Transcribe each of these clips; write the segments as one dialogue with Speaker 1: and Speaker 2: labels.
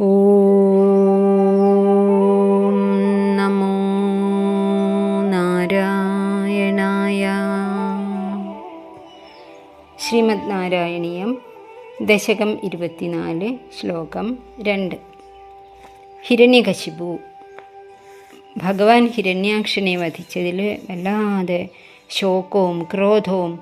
Speaker 1: ഓം നമോ നാരായണായ. ശ്രീമദ് നാരായണീയം ദശകം ഇരുപത്തിനാല് ശ്ലോകം രണ്ട്. ഹിരണ്യകശിപു. ഭഗവാൻ ഹിരണ്യാക്ഷനെ വധിച്ചതിൽ വല്ലാതെ ശോകവും ക്രോധവും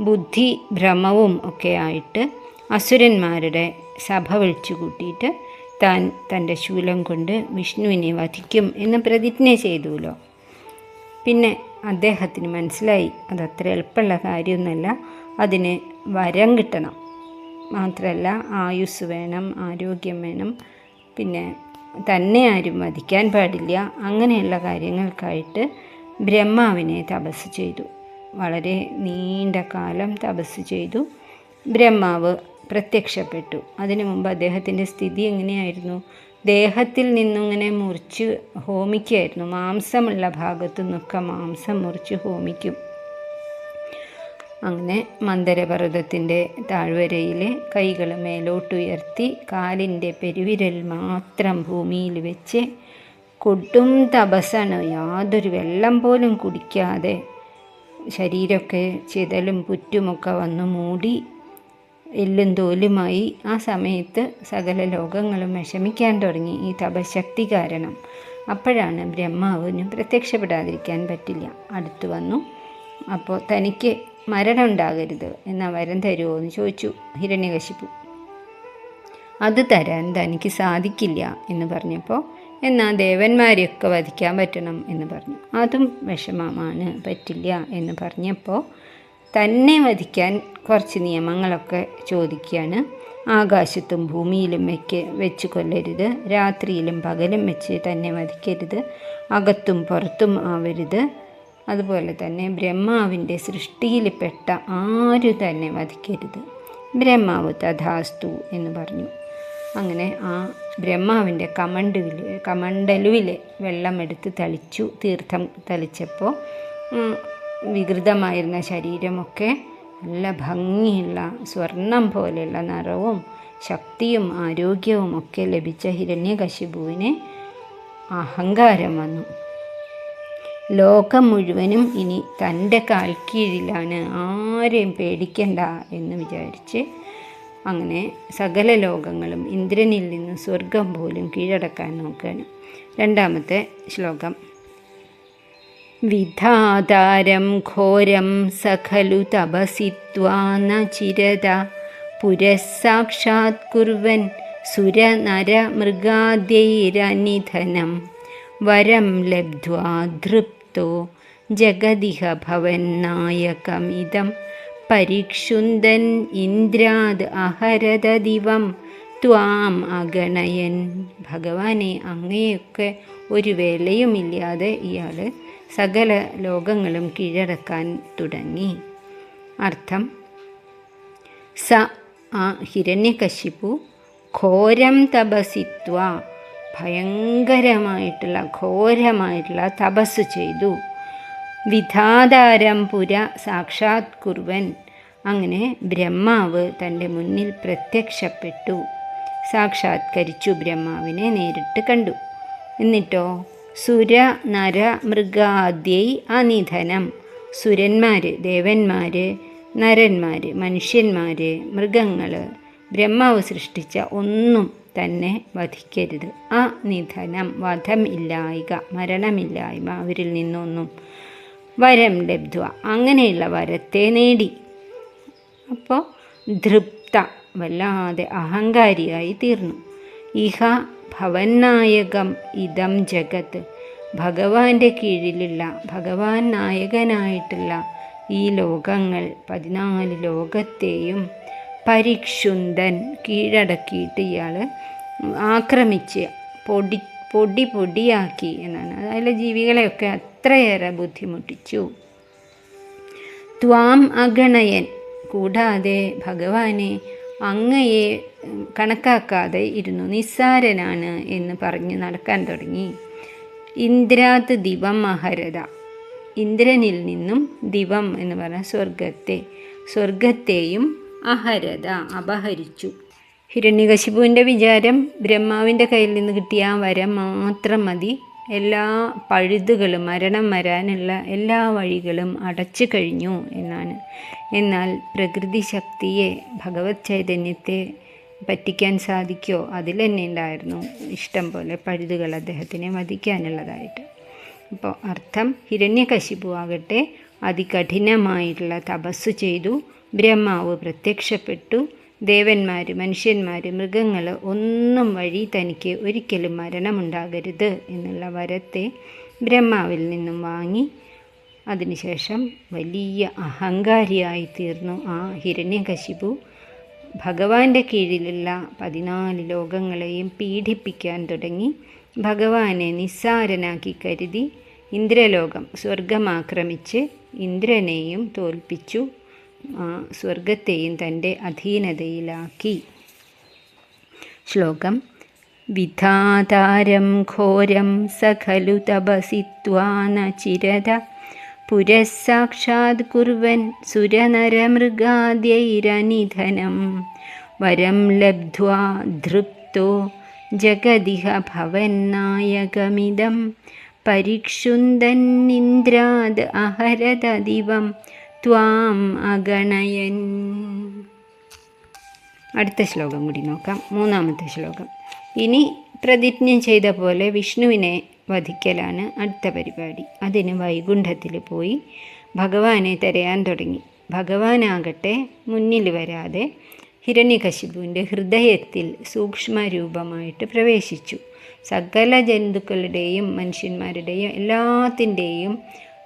Speaker 1: ബുദ്ധി ഭ്രമവും ഒക്കെ ആയിട്ട് അസുരന്മാരുടെ സഭ വിളിച്ചു കൂട്ടിയിട്ട് താൻ തന്റെ ശൂലം കൊണ്ട് വിഷ്ണുവിനെ വധിക്കും എന്ന് പ്രതിജ്ഞ ചെയ്തുല്ലോ. പിന്നെ അദ്ദേഹത്തിന് മനസ്സിലായി അതത്ര എളുപ്പമുള്ള കാര്യമൊന്നുമല്ല അതിന് വരം കിട്ടണം. മാത്രമല്ല ആയുസ് വേണം ആരോഗ്യം വേണം പിന്നെ തന്നെ ആരും വധിക്കാൻ പാടില്ല അങ്ങനെയുള്ള കാര്യങ്ങൾക്കായിട്ട് ബ്രഹ്മാവിനെ തപസ് ചെയ്തു. വളരെ നീണ്ട കാലം തപസ് ചെയ്തു. ബ്രഹ്മാവ് പ്രത്യക്ഷപ്പെട്ടു. അതിനു മുമ്പ് അദ്ദേഹത്തിന്റെ സ്ഥിതി എങ്ങനെയായിരുന്നു? ദേഹത്തിൽ നിന്നിങ്ങനെ മുറിച്ച് ഹോമിക്കുകയായിരുന്നു മാംസമുള്ള ഭാഗത്തു നിന്നൊക്കെ മാംസം മുറിച്ച് ഹോമിക്കും. അങ്ങനെ മന്ദരപർവതത്തിന്റെ താഴ്വരയിൽ കൈകൾ മേലോട്ടുയർത്തി കാലിന്റെ പെരുവിരൽ മാത്രം ഭൂമിയിൽ വെച്ച് കൊടും തപസ്സാണ്. യാതൊരു വെള്ളം പോലും കുടിക്കാതെ ശരീരമൊക്കെ ചിതലും പുറ്റുമൊക്കെ വന്ന് മൂടി എല്ലും തോലുമായി ആ സമയത്ത് സകല ലോകങ്ങളും വിഷമിക്കാൻ തുടങ്ങി. ഈ തപശക്തി കാരണം അപ്പോഴാണ് ബ്രഹ്മാവിന് പ്രത്യക്ഷപ്പെടാതിരിക്കാൻ പറ്റില്ല. അടുത്തു വന്നു. അപ്പോൾ തനിക്ക് മരണം ഉണ്ടാകരുത് എന്ന വരം തരുമോ എന്ന് ചോദിച്ചു ഹിരണ്യകശിപ്പു. അത് തരാൻ തനിക്ക് സാധിക്കില്ല എന്ന് പറഞ്ഞപ്പോൾ എന്നാൽ ദേവന്മാരെയൊക്കെ വധിക്കാൻ പറ്റണം എന്ന് പറഞ്ഞു. അതും വിഷമമാണ്. പറ്റില്ല എന്ന് പറഞ്ഞപ്പോൾ തന്നെ വധിക്കാൻ കുറച്ച് നിയമങ്ങളൊക്കെ ചോദിക്കുകയാണ്. ആകാശത്തും ഭൂമിയിലും വെക്ക് വെച്ച് കൊല്ലരുത്. രാത്രിയിലും പകലും വെച്ച് തന്നെ വധിക്കരുത്. അകത്തും പുറത്തും ആവരുത്. അതുപോലെ തന്നെ ബ്രഹ്മാവിന്റെ സൃഷ്ടിയിൽപ്പെട്ട ആരും തന്നെ വധിക്കരുത്. ബ്രഹ്മാവ് തഥാസ്തു എന്ന് പറഞ്ഞു. അങ്ങനെ ആ ബ്രഹ്മാവിന്റെ കമണ്ടുവിൽ കമണ്ടലുവിൽ വെള്ളം എടുത്ത് തളിച്ചു തീർത്ഥം തളിച്ചപ്പോൾ വികൃതമായിരുന്ന ശരീരമൊക്കെ നല്ല ഭംഗിയുള്ള സ്വർണം പോലെയുള്ള നിറവും ശക്തിയും ആരോഗ്യവും ഒക്കെ ലഭിച്ച ഹിരണ്യകശിപുവിന് അഹങ്കാരം വന്നു. ലോകം മുഴുവനും ഇനി തന്റെ കാൽക്കീഴിലാണ് ആരെയും പേടിക്കണ്ട എന്ന് വിചാരിച്ച് അങ്ങനെ സകല ലോകങ്ങളും ഇന്ദ്രനിൽ നിന്ന് സ്വർഗം പോലും കീഴടക്കാൻ നോക്കുകയാണ്. രണ്ടാമത്തെ ശ്ലോകം. വിധാതാരം ഘോരം സഖലു തപസിത്വാ ന ചിരത. പുരസാക്ഷാത് കുർവൻ സുരനരമൃഗാദ്യൈരനിധനം. വരം ലബ്ധ്വാ ധൃപ്തോ ജഗതിഹ ഭവൻ നായകമിതം. പരിക്ഷുന്ദൻ ഇന്ദ്രാദ് അഹരത ദിവം. ത്വാം അഗണയൻ. ഭഗവാനെ അങ്ങയൊക്കെ ഒരു വേലയുമില്ലാതെ ഇയാൾ സകല ലോകങ്ങളും കീഴടക്കാൻ തുടങ്ങി. അർത്ഥം സ ആ ഹിരണ്യകശിപു ഘോരം തപസിത്വ ഭയങ്കരമായിട്ടുള്ള ഘോരമായിട്ടുള്ള തപസ് ചെയ്തു. വിധാതാരം പുര സാക്ഷാത് കുർവൻ അങ്ങനെ ബ്രഹ്മാവ് തന്റെ മുന്നിൽ പ്രത്യക്ഷപ്പെട്ടു. സാക്ഷാത്കരിച്ചു ബ്രഹ്മാവിനെ നേരിട്ട് കണ്ടു. എന്നിട്ടോ? സുര നര മൃഗാദ്യൈ അനിധനം. സുരന്മാർ ദേവന്മാർ നരന്മാർ മനുഷ്യന്മാർ മൃഗങ്ങൾ ബ്രഹ്മാവ് സൃഷ്ടിച്ച ഒന്നും തന്നെ വധിക്കരുത്. ആ നിധനം വധം ഇല്ലായ്ക മരണമില്ലായ്മ അവരിൽ നിന്നൊന്നും വരം ലബ്ധ അങ്ങനെയുള്ള വരത്തെ നേടി. അപ്പോൾ ധൃപ്ത വല്ലാതെ അഹങ്കാരിയായി തീർന്നു. ഇഹ ഭവന്നായകം ഇതം ജഗത്ത് ഭഗവാന്റെ കീഴിലുള്ള ഭഗവാൻ നായകനായിട്ടുള്ള ഈ ലോകങ്ങൾ പതിനാല് ലോകത്തെയും പരിക്ഷുന്തൻ കീഴടക്കിയിട്ട് ഇയാൾ ആക്രമിച്ച് പൊടി പൊടി പൊടിയാക്കി എന്നാണ്. അതിലെ ജീവികളെയൊക്കെ അത്രയേറെ ബുദ്ധിമുട്ടിച്ചു. ത്വാം അഗണയൻ കൂടാതെ ഭഗവാനെ അങ്ങയെ കണക്കാക്കാതെ ഇരുന്നു. നിസ്സാരനാണ് എന്ന് പറഞ്ഞ് നടക്കാൻ തുടങ്ങി. ഇന്ദ്രാത് ദിവം അഹരത ഇന്ദ്രനിൽ നിന്നും ദിവം എന്ന് പറഞ്ഞാൽ സ്വർഗത്തെ സ്വർഗത്തെയും അഹരത അപഹരിച്ചു. ഹിരണ്യകശിപുവിന്റെ വിചാരം ബ്രഹ്മാവിന്റെ കയ്യിൽ നിന്ന് കിട്ടിയ ആ വരം മാത്രം മതി. എല്ലാ പഴുതുകളും മരണം വരാനുള്ള എല്ലാ വഴികളും അടച്ചു കഴിഞ്ഞു എന്നാണ്. എന്നാൽ പ്രകൃതി ശക്തിയെ ഭഗവത് ചൈതന്യത്തെ പറ്റിക്കാൻ സാധിക്കുമോ അതിൽ തന്നെ ഉണ്ടായിരുന്നു ഇഷ്ടം പോലെ പഴുതുകൾ അദ്ദേഹത്തിനെ വധിക്കാനുള്ളതായിട്ട്. അപ്പോൾ അർത്ഥം ഹിരണ്യകശിപു ആകട്ടെ അതികഠിനമായിട്ടുള്ള തപസ് ചെയ്തു. ബ്രഹ്മാവ് പ്രത്യക്ഷപ്പെട്ടു. ദേവന്മാർ മനുഷ്യന്മാർ മൃഗങ്ങൾ ഒന്നും വഴി തനിക്ക് ഒരിക്കലും മരണമുണ്ടാകരുത് എന്നുള്ള വരത്തെ ബ്രഹ്മാവിൽ നിന്നും വാങ്ങി. അതിനുശേഷം വലിയ അഹങ്കാരിയായി തീർന്നു ആ ഹിരണ്യകശിപു. ഭഗവാന്റെ കീഴിലുള്ള പതിനാല് ലോകങ്ങളെയും പീഡിപ്പിക്കാൻ തുടങ്ങി ഭഗവാനെ നിസ്സാരനാക്കി കരുതി ഇന്ദ്രലോകം സ്വർഗമാക്രമിച്ച് ഇന്ദ്രനെയും തോൽപ്പിച്ചു സ്വർഗത്തെയും തന്റെ അധീനതയിലാക്കി. ശ്ലോകം വിധാതാരം ഘോരം സഖലു തപസിത്വാ ന ചിരത പുരസ്സാക്ഷാത് കുർവൻ സുരനരമൃഗാദ്യൈരനിധനം. വരം ലബ്ധ്വാ ധൃപ്തോ ജഗതിഹ ഭവൻ നായകമിതം. പരിക്ഷുന്ദൻ നിന്ദ്രാദ് അഹരതദിവം ത്വാം അഗണയൻ. അടുത്ത ശ്ലോകം കൂടി നോക്കാം. മൂന്നാമത്തെ ശ്ലോകം. ഇനി പ്രതിജ്ഞ ചെയ്ത പോലെ വിഷ്ണുവിനെ വധിക്കലാണ് അടുത്ത പരിപാടി. അതിന് വൈകുണ്ഠത്തിൽ പോയി ഭഗവാനെ തിരയാൻ തുടങ്ങി. ഭഗവാനാകട്ടെ മുന്നിൽ വരാതെ ഹിരണ്യകശിപുവിന്റെ ഹൃദയത്തിൽ സൂക്ഷ്മരൂപമായിട്ട് പ്രവേശിച്ചു. സകല ജന്തുക്കളുടെയും മനുഷ്യന്മാരുടെയും എല്ലാത്തിന്റെയും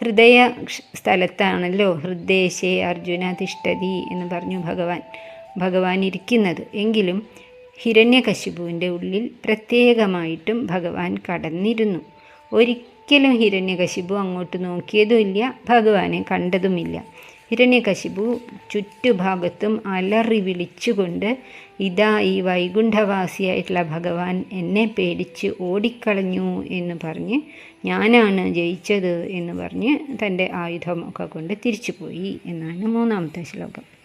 Speaker 1: ഹൃദയ സ്ഥലത്താണല്ലോ ഹൃദയശേ അർജുന തിഷ്ടതി എന്ന് പറഞ്ഞു ഭഗവാൻ. ഭഗവാൻ ഇരിക്കുന്നത്. എങ്കിലും ഹിരണ്യകശിപുവിന്റെ ഉള്ളിൽ പ്രത്യേകമായിട്ടും ഭഗവാൻ കടന്നിരുന്നു. ഒരിക്കലും ഹിരണ്യകശിപു അങ്ങോട്ട് നോക്കിയതുമില്ല ഭഗവാനെ കണ്ടതുമില്ല. ഹിരണ്യകശിപു ചുറ്റുഭാഗത്തും അലറി വിളിച്ചുകൊണ്ട് ഇതാ ഈ വൈകുണ്ഠവാസിയായിട്ടുള്ള ഭഗവാൻ എന്നെ പേടിച്ച് ഓടിക്കളഞ്ഞു എന്ന് പറഞ്ഞ് ഞാനാണ് ജയിച്ചത് എന്ന് പറഞ്ഞ് തന്റെ ആയുധമൊക്കെ കൊണ്ട് തിരിച്ചുപോയി എന്നാണ് മൂന്നാമത്തെ ശ്ലോകം.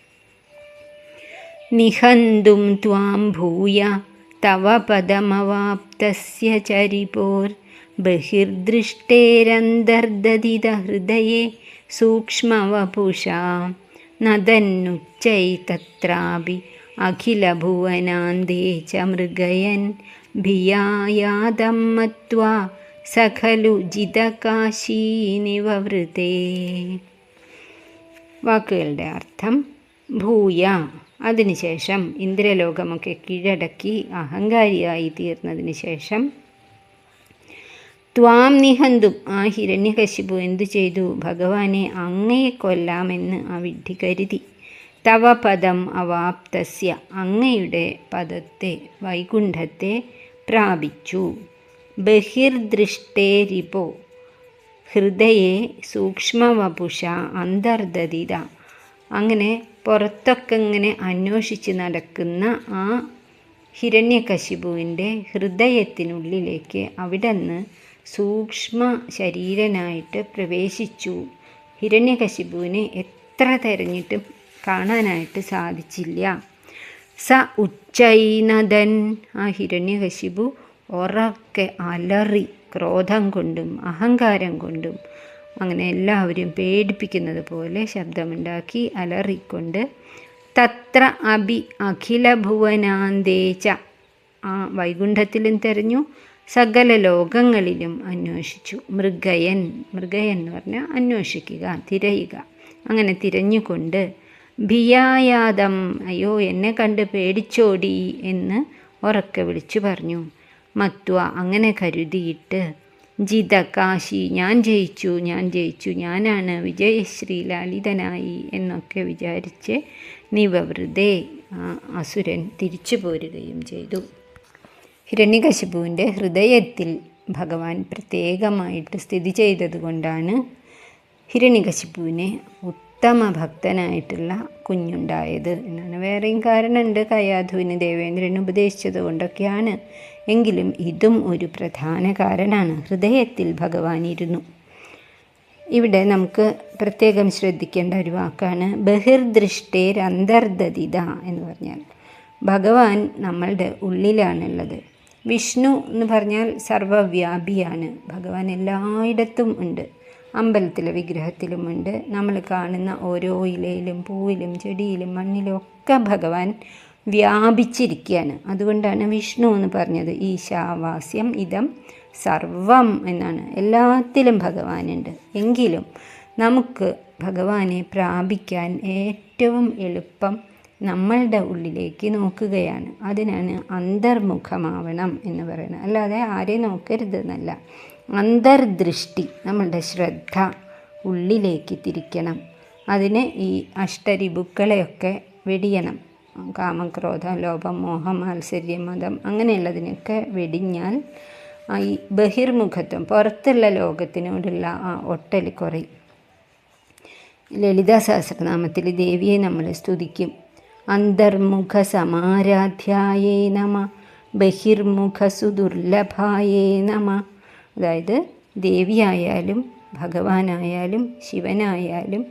Speaker 1: നിഹന്തും ത്വാം ഭൂയ തവ പദമവാപ്തസ്യ ചരിപോർ. ബഹിർദൃഷ്ടേരന്തർദതിത ഹൃദയേ സൂക്ഷ്മവപുഷാ നദന്നുച്ചൈ തത്രാപി അഖിലഭുവനാന്തേ ച മൃഗയൻ. ഭിയായാതം മത്വാ സഖലു ജിതകാശീനിവൃതേ വാക്കുകളുടെ അർത്ഥം ഭൂയ. അതിനുശേഷം ഇന്ദ്രലോകമൊക്കെ കീഴടക്കി അഹങ്കാരിയായി തീർന്നതിന് ശേഷം ത്വാം നിഹന്തും ആ ഹിരണ്യകശിപു എന്തു ചെയ്തു? ഭഗവാനെ അങ്ങയെ കൊല്ലാമെന്ന് ആ വിഡ്ഢി കരുതി. തവ പദം അവാപ്തസ്യ അങ്ങയുടെ പദത്തെ വൈകുണ്ഠത്തെ പ്രാപിച്ചു. ബഹിർദൃഷ്ടേരിപോ ഹൃദയെ സൂക്ഷ്മവപുഷ അന്തർദതിത. അങ്ങനെ പുറത്തൊക്കെ ഇങ്ങനെ അന്വേഷിച്ച് നടക്കുന്ന ആ ഹിരണ്യകശിപുവിന്റെ ഹൃദയത്തിനുള്ളിലേക്ക് അവിടെ നിന്ന് സൂക്ഷ്മ ശരീരനായിട്ട് പ്രവേശിച്ചു. ഹിരണ്യകശിപുവിനെ എത്ര തെരഞ്ഞിട്ടും കാണാനായിട്ട് സാധിച്ചില്ല. സ ഉച്ചൈനദൻ ആ ഹിരണ്യകശിപു ഉറക്കെ അലറി ക്രോധം കൊണ്ടും അഹങ്കാരം കൊണ്ടും അങ്ങനെ എല്ലാവരും പേടിപ്പിക്കുന്നത് പോലെ ശബ്ദമുണ്ടാക്കി അലറിക്കൊണ്ട് തത്ര അഭി അഖില ഭുവനാന്തേച്ച ആ വൈകുണ്ഠത്തിലും തെരഞ്ഞു സകല ലോകങ്ങളിലും അന്വേഷിച്ചു. മൃഗയൻ മൃഗയൻ എന്ന് പറഞ്ഞാൽ അന്വേഷിക്കുക തിരയുക. അങ്ങനെ തിരഞ്ഞുകൊണ്ട് ഭിയായാദം അയ്യോ എന്നെ കണ്ട് പേടിച്ചോടി എന്ന് ഉറക്കെ വിളിച്ചു പറഞ്ഞു. മത്വ അങ്ങനെ കരുതിയിട്ട് ജിത കാശി ഞാൻ ജയിച്ചു ഞാൻ ജയിച്ചു ഞാനാണ് വിജയശ്രീ ലാളിതനായി എന്നൊക്കെ വിചാരിച്ച് നിവവൃതേ അസുരൻ തിരിച്ചു പോരുകയും ചെയ്തു. ഹിരണ്യകശിപുവിന്റെ ഹൃദയത്തിൽ ഭഗവാൻ പ്രത്യേകമായിട്ട് സ്ഥിതി ചെയ്തതുകൊണ്ടാണ് ഹിരണ്യകശിപുവിനെ ഉത്തമ ഭക്തനായിട്ടുള്ള കുഞ്ഞുണ്ടായത് എന്നാണ്. വേറെയും കാരണമുണ്ട്. കയാധുവിന് ദേവേന്ദ്രൻ ഉപദേശിച്ചത് കൊണ്ടൊക്കെയാണ് എങ്കിലും ഇതും ഒരു പ്രധാന കാരണമാണ് ഹൃദയത്തിൽ ഭഗവാൻ ഇരുന്നു. ഇവിടെ നമുക്ക് പ്രത്യേകം ശ്രദ്ധിക്കേണ്ട ഒരു വാക്കാണ് ബഹിർദൃഷ്ടേരന്തർദതിത എന്ന് പറഞ്ഞാൽ ഭഗവാൻ നമ്മളുടെ ഉള്ളിലാണുള്ളത്. വിഷ്ണു എന്ന് പറഞ്ഞാൽ സർവവ്യാപിയാണ്. ഭഗവാൻ എല്ലായിടത്തും ഉണ്ട്. അമ്പലത്തിലെ വിഗ്രഹത്തിലുമുണ്ട് നമ്മൾ കാണുന്ന ഓരോ ഇലയിലും പൂവിലും ചെടിയിലും മണ്ണിലും ഒക്കെ ഭഗവാൻ വ്യാപിച്ചിരിക്കുകയാണ്. അതുകൊണ്ടാണ് വിഷ്ണു എന്ന് പറഞ്ഞത്. ഈശാവാസ്യം ഇതം സർവം എന്നാണ്. എല്ലാത്തിലും ഭഗവാനുണ്ട്. എങ്കിലും നമുക്ക് ഭഗവാനെ പ്രാപിക്കാൻ ഏറ്റവും എളുപ്പം നമ്മളുടെ ഉള്ളിലേക്ക് നോക്കുകയാണ്. അതിനാണ് അന്തർമുഖമാവണം എന്ന് പറയുന്നത്. അല്ലാതെ ആരെ നോക്കരുത് എന്നല്ല അന്തർദൃഷ്ടി നമ്മളുടെ ശ്രദ്ധ ഉള്ളിലേക്ക് തിരിക്കണം. അതിന് ഈ അഷ്ടരിബുക്കളെയൊക്കെ വെടിയണം. കാമക്രോധ ലോഭം മോഹം മാത്സര്യം മതം അങ്ങനെയുള്ളതിനൊക്കെ വെടിഞ്ഞാൽ ഈ ബഹിർമുഖത്വം പുറത്തുള്ള ലോകത്തിനോടുള്ള ആ ഒട്ടൽ കുറയും. ലളിതാ സഹസ്രനാമത്തിൽ ദേവിയെ നമ്മൾ സ്തുതിക്കും. അന്തർമുഖ സമാരാധ്യായേ നമ ബഹിർമുഖ സുദുർലഭായേ നമ. അതായത് ദേവിയായാലും ഭഗവാനായാലും ശിവനായാലും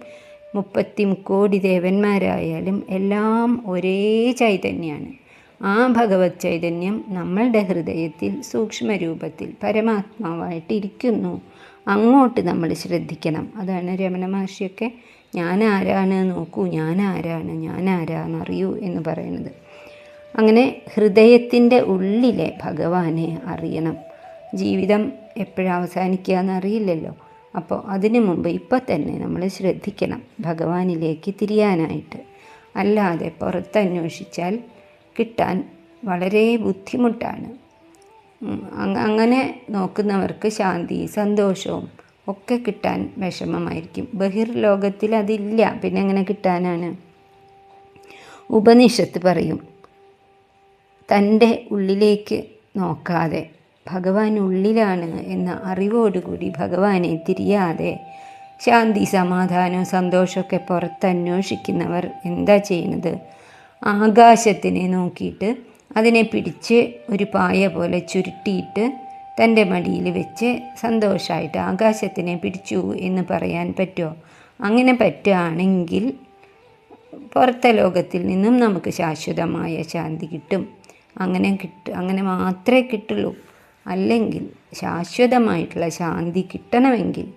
Speaker 1: മുപ്പത്തി മുക്കോടി ദേവന്മാരായാലും എല്ലാം ഒരേ ചൈതന്യമാണ് ആ ഭഗവത് ചൈതന്യം നമ്മളുടെ ഹൃദയത്തിൽ സൂക്ഷ്മരൂപത്തിൽ പരമാത്മാവായിട്ടിരിക്കുന്നു. അങ്ങോട്ട് നമ്മൾ ശ്രദ്ധിക്കണം. അതാണ് രമണ മഹർഷിയൊക്കെ ഞാൻ ആരാണ് നോക്കൂ ഞാൻ ആരാണ് ഞാൻ ആരാന്നറിയൂ എന്ന് പറയുന്നത്. അങ്ങനെ ഹൃദയത്തിന്റെ ഉള്ളിലെ ഭഗവാനെ അറിയണം. ജീവിതം എപ്പോഴവസാനിക്കുക എന്നറിയില്ലല്ലോ അപ്പോൾ അതിനു മുമ്പ് ഇപ്പം തന്നെ നമ്മൾ ശ്രദ്ധിക്കണം ഭഗവാനിലേക്ക് തിരിയാനായിട്ട്. അല്ലാതെ പുറത്തന്വേഷിച്ചാൽ കിട്ടാൻ വളരെ ബുദ്ധിമുട്ടാണ്. അങ്ങനെ നോക്കുന്നവർക്ക് ശാന്തി സന്തോഷവും ഒക്കെ കിട്ടാൻ വിഷമമായിരിക്കും. ബഹിർലോകത്തിൽ അതില്ല പിന്നെ എങ്ങനെ കിട്ടാനാണ്? ഉപനിഷത്ത് പറയും തന്റെ ഉള്ളിലേക്ക് നോക്കാതെ ഭഗവാൻ ഉള്ളിലാണ് എന്ന അറിവോടുകൂടി ഭഗവാനെ തിരിയാതെ ശാന്തി സമാധാനവും സന്തോഷമൊക്കെ പുറത്തന്വേഷിക്കുന്നവർ എന്താ ചെയ്യുന്നത്? ആകാശത്തിനെ നോക്കിയിട്ട് അതിനെ പിടിച്ച് ഒരു പായ പോലെ ചുരുട്ടിയിട്ട് തന്റെ മടിയിൽ വെച്ച് സന്തോഷമായിട്ട് ആകാശത്തിനെ പിടിച്ചു എന്ന് പറയാൻ പറ്റുമോ? അങ്ങനെ പറ്റുകയാണെങ്കിൽ പുറത്തെ ലോകത്തിൽ നിന്നും നമുക്ക് ശാശ്വതമായ ശാന്തി കിട്ടും. അങ്ങനെ കിട്ടും അങ്ങനെ മാത്രമേ കിട്ടുള്ളൂ. അല്ലെങ്കിൽ ശാശ്വതമായിട്ടുള്ള ശാന്തി കിട്ടണമെങ്കിൽ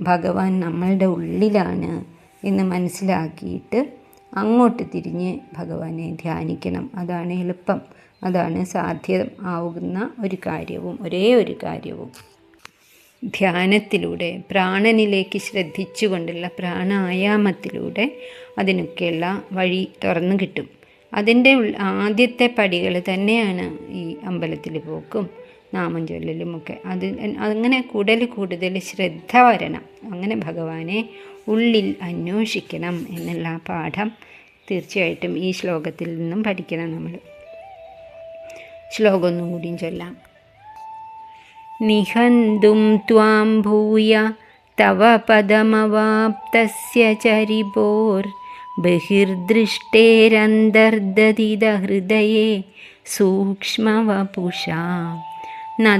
Speaker 1: ഭഗവാൻ നമ്മളുടെ ഉള്ളിലാണ് എന്ന് മനസ്സിലാക്കിയിട്ട് അങ്ങോട്ട് തിരിഞ്ഞ് ഭഗവാനെ ധ്യാനിക്കണം. അതാണ് എളുപ്പം. അതാണ് സാധ്യം ആവുന്ന ഒരു കാര്യവും ഒരേ ഒരു കാര്യവും. ധ്യാനത്തിലൂടെ പ്രാണനിലേക്ക് ശ്രദ്ധിച്ചുകൊണ്ടുള്ള പ്രാണായാമത്തിലൂടെ അതിനൊക്കെയുള്ള വഴി തുറന്നു കിട്ടും. അതിന്റെ ആദ്യത്തെ പടികൾ തന്നെയാണ് ഈ അമ്പലത്തിൽ പോക്കും. നാമം ചൊല്ലലുമൊക്കെ. അത് അങ്ങനെ കൂടുതൽ കൂടുതൽ ശ്രദ്ധ വരണം. അങ്ങനെ ഭഗവാനെ ഉള്ളിൽ അന്വേഷിക്കണം എന്നുള്ള പാഠം തീർച്ചയായിട്ടും ഈ ശ്ലോകത്തിൽ നിന്നും പഠിക്കണം നമ്മൾ. ശ്ലോകം ഒന്നും കൂടിയും ചൊല്ലാം. നിഹന്തും ത്വാം ഭൂയ തവ പദമവാപ്തസ്യ ചരിപോർ ബഹിർദൃഷ്ടേരന്തർദതിത ഹൃദയേ സൂക്ഷ്മവപുഷാ. না